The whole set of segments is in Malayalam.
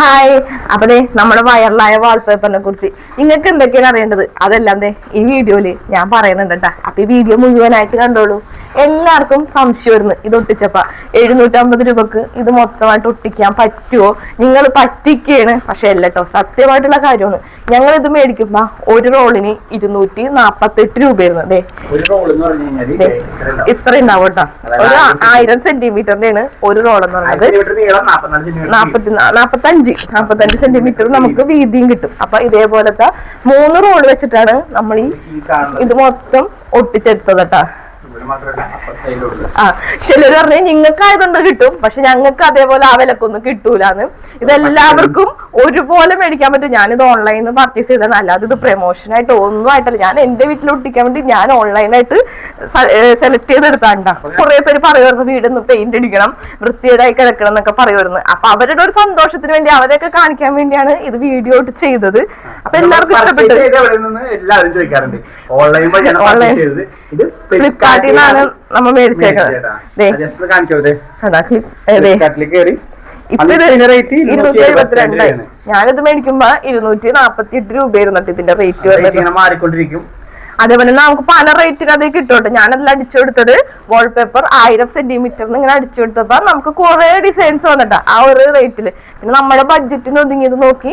ഹായ്. അപ്പൊ ദേ നമ്മുടെ വൈറലായ വാൾപേപ്പറിനെ കുറിച്ച്. നിങ്ങൾക്ക് എന്തൊക്കെയാണ് അറിയേണ്ടത്? അതെല്ലാം ദേ ഈ വീഡിയോയിൽ ഞാൻ പറയുന്നുണ്ട് കേട്ടാ അപ്പൊ ഈ വീഡിയോ മുഴുവനായിട്ട് കണ്ടോളൂ. എല്ലാവർക്കും സംശയമായിരുന്നു ഇത് ഒട്ടിച്ചപ്പ. എഴുന്നൂറ്റമ്പത് രൂപക്ക് ഇത് മൊത്തമായിട്ട് ഒട്ടിക്കാൻ പറ്റുമോ നിങ്ങൾ പറ്റിക്കാണ്. പക്ഷെ അല്ല കേട്ടോ സത്യമായിട്ടുള്ള കാര്യമാണ്. ഞങ്ങൾ ഇത് മേടിക്കുമ്പോ ഒരു റോളിന് ഇരുന്നൂറ്റി നാപ്പത്തെട്ട് രൂപയായിരുന്നു. ദേ, ഇത്ര ഉണ്ടാവും. കേട്ടോ. ഒരു ആയിരം സെന്റിമീറ്ററിന്റെയാണ് ഒരു റോൾ എന്ന് പറയുന്നത്. നാപ്പത്തി നാപ്പത്തഞ്ച്. നാപ്പത്തഞ്ച് സെന്റിമീറ്റർ നമുക്ക് വീതിയും കിട്ടും. അപ്പൊ ഇതേപോലത്തെ മൂന്ന് റോൾ വെച്ചിട്ടാണ് നമ്മൾ ഈ ഇത് മൊത്തം ഒട്ടിച്ചെടുത്തത് കേട്ടാ. ആ ചിലർ പറഞ്ഞു നിങ്ങൾക്ക് ആയതുകൊണ്ട് കിട്ടും പക്ഷെ ഞങ്ങൾക്ക് അതേപോലെ ആ വിലക്കൊന്നും കിട്ടൂലെന്ന്. ഇതെല്ലാവർക്കും ഒരുപോലെ മേടിക്കാൻ പറ്റും. ഞാനിത് ഓൺലൈനിൽ നിന്ന് പർച്ചേസ് ചെയ്തതാണ്. അല്ലാതെ ഇത് പ്രൊമോഷൻ ആയിട്ട് ഒന്നും ആയിട്ടല്ല. ഞാൻ എന്റെ വീട്ടിൽ ഒട്ടിക്കാൻ വേണ്ടി ഞാൻ ഓൺലൈനായിട്ട് സെലക്ട് ചെയ്തെടുത്താണ്ടാ കുറെ പേര് പറയുമായിരുന്നു വീടൊന്ന് പെയിന്റ് അടിക്കണം വൃത്തിയേടായി കിടക്കണം എന്നൊക്കെ പറയുമായിരുന്നു അപ്പൊ അവരുടെ ഒരു സന്തോഷത്തിന് വേണ്ടി അവരെയൊക്കെ കാണിക്കാൻ വേണ്ടിയാണ് ഇത് വീഡിയോ ഇട്ട് ചെയ്തത്. അപ്പൊ എല്ലാവർക്കും ഇഷ്ടപ്പെട്ടു. എല്ലാവരും ചോദിക്കാറുണ്ട്. ഓൺലൈൻ. ഇത് ഫ്ലിപ്കാർട്ടിൽ നിന്നാണ് നമ്മൾ മേടിച്ചേക്കുന്നത് ഞാനിത് മേടിക്കുമ്പോ ഇരുന്നൂറ്റി നാപ്പത്തി എട്ട് രൂപയായിരുന്നു ഇതിന്റെ റേറ്റ് മാറിക്കൊണ്ടിരിക്കും. അതേപോലെ നമുക്ക് പല റേറ്റിന് അത് കിട്ടും ഞാനതിൽ അതിൽ അടിച്ചു കൊടുത്തത് വാൾപേപ്പർ ആയിരം സെന്റിമീറ്ററിന് ഇങ്ങനെ അടിച്ചു കൊടുത്തപ്പോ നമുക്ക് കുറെ ഡിസൈൻസ് വന്നിട്ട ആ ഒരു റേറ്റിൽ പിന്നെ നമ്മുടെ ബഡ്ജറ്റിന് ഒതുങ്ങിയത് നോക്കി.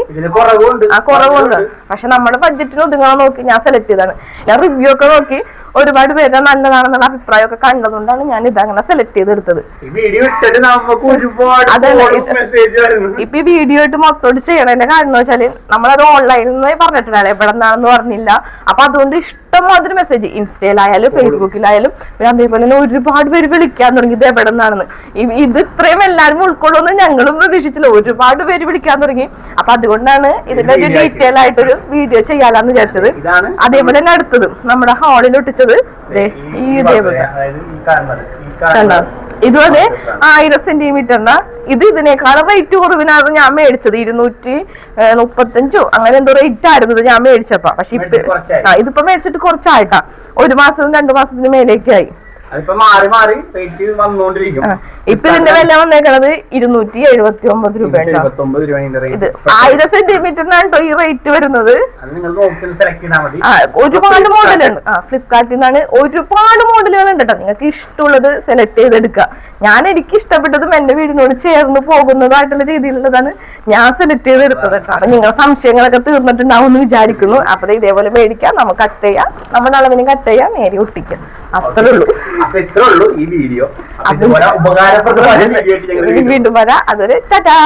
ആ കുറവുണ്ട്. പക്ഷെ നമ്മുടെ ബഡ്ജറ്റിന് ഒതുങ്ങാൻ നോക്കി. ഞാൻ സെലക്ട് ചെയ്താണ് ഞാൻ റിവ്യൂ ഒക്കെ നോക്കി. ഒരുപാട് പേര് നല്ലതാണെന്നുള്ള അഭിപ്രായമൊക്കെ കണ്ടതുകൊണ്ടാണ് ഞാൻ ഇതങ്ങനെ സെലക്ട് ചെയ്തെടുത്തത്. അതല്ല, ഇപ്പൊ ഈ വീഡിയോ ആയിട്ട് മൊത്തോട് ചെയ്യണതിന്റെ കാരണം വെച്ചാൽ നമ്മളത് ഓൺലൈനിൽ നിന്ന് പറഞ്ഞിട്ടുണ്ടാവില്ല എവിടെ നിന്നാണെന്ന് പറഞ്ഞില്ല. അപ്പൊ അതുകൊണ്ട് ഇഷ്ടംമാതിരി മെസ്സേജ് ഇൻസ്റ്റയിലായാലും ഫേസ്ബുക്കിലായാലും പിന്നെ അതേപോലെ തന്നെ ഒരുപാട് പേര് വിളിക്കാൻ തുടങ്ങി ഇത് എവിടെ നിന്നാണെന്ന്. ഇത് ഇത്രയും എല്ലാവരും ഉൾക്കൊള്ളുമെന്ന് ഞങ്ങളും പ്രതീക്ഷിച്ചില്ല. ഒരുപാട് പേര് വിളിക്കാൻ തുടങ്ങി. അപ്പൊ അതുകൊണ്ടാണ് ഇതിന്റെ ഒരു ഡീറ്റെയിൽ ആയിട്ടൊരു വീഡിയോ ചെയ്യാലാന്ന് വിചാരിച്ചത്. അതേപോലെ തന്നെ അടുത്തത് നമ്മുടെ ഹാളിൽ ഒട്ടിച്ചത് ദേ ഈ ഇതേപോലെ കണ്ടോ കാണുന്നത് ഇതും അതെ ആയിരം സെന്റിമീറ്ററിന്റെ ഇത് ഇതിനേക്കാളും റേറ്റ് കുറവിനായിരുന്നു ഞാൻ മേടിച്ചത്. ഇരുന്നൂറ്റി മുപ്പത്തഞ്ചോ അങ്ങനെ എന്തോ റേറ്റ് ആയിരുന്നു ഇത് ഞാൻ മേടിച്ചപ്പോ. പക്ഷെ ഇപ്പൊ ഇതിപ്പോ മേടിച്ചിട്ട് കുറച്ചായിട്ടാ. ഒരു മാസവും രണ്ടു മാസത്തിന് മേലേക്കായി അതിപ്പോ മാറി മാറി റേറ്റ് വന്നുകൊണ്ടിരിക്കും ഇപ്പൊ ഇതിന്റെ വില വന്നേക്കണത് ഇരുന്നൂറ്റി എഴുപത്തി ഒമ്പത് രൂപ ഇത് ആയിരം സെന്റിമീറ്ററിനാണ് കേട്ടോ ഈ റേറ്റ് വരുന്നത്. ഒരുപാട് മോഡലുണ്ട് ഫ്ലിപ്കാർട്ടിൽ നിന്നാണ് ഒരുപാട് മോഡലുകൾ ഉണ്ട് കേട്ടോ. നിങ്ങൾക്ക് ഇഷ്ടമുള്ളത് സെലക്ട് ചെയ്തെടുക്കുക. ഞാൻ എനിക്ക് ഇഷ്ടപ്പെട്ടതും എന്റെ വീടിനോട് ചേർന്ന് പോകുന്നതായിട്ടുള്ള രീതിയിലുള്ളതാണ് ഞാൻ സെലക്ട് ചെയ്തെടുത്തത് കേട്ടോ. അപ്പൊ നിങ്ങളുടെ സംശയങ്ങളൊക്കെ തീർന്നിട്ടുണ്ടാവും എന്ന് വിചാരിക്കുന്നു. അപ്പൊ ഇതേപോലെ മേടിക്കാം. നമുക്ക് കട്ട് ചെയ്യാം. നമ്മുടെ അളവിന് കട്ട് ചെയ്യാം. നേരെ ഒട്ടിക്കാം. അത്രേ ഉള്ളൂ. അപ്പൊ ഇത്രേ ഉള്ളൂ ഈ വീഡിയോ. അത്. വരാം ഉപകാരപ്രദമായ വീഡിയോ ആയിട്ട് ഞങ്ങൾ വീണ്ടും വരാം. അതൊരു ടാറ്റാ.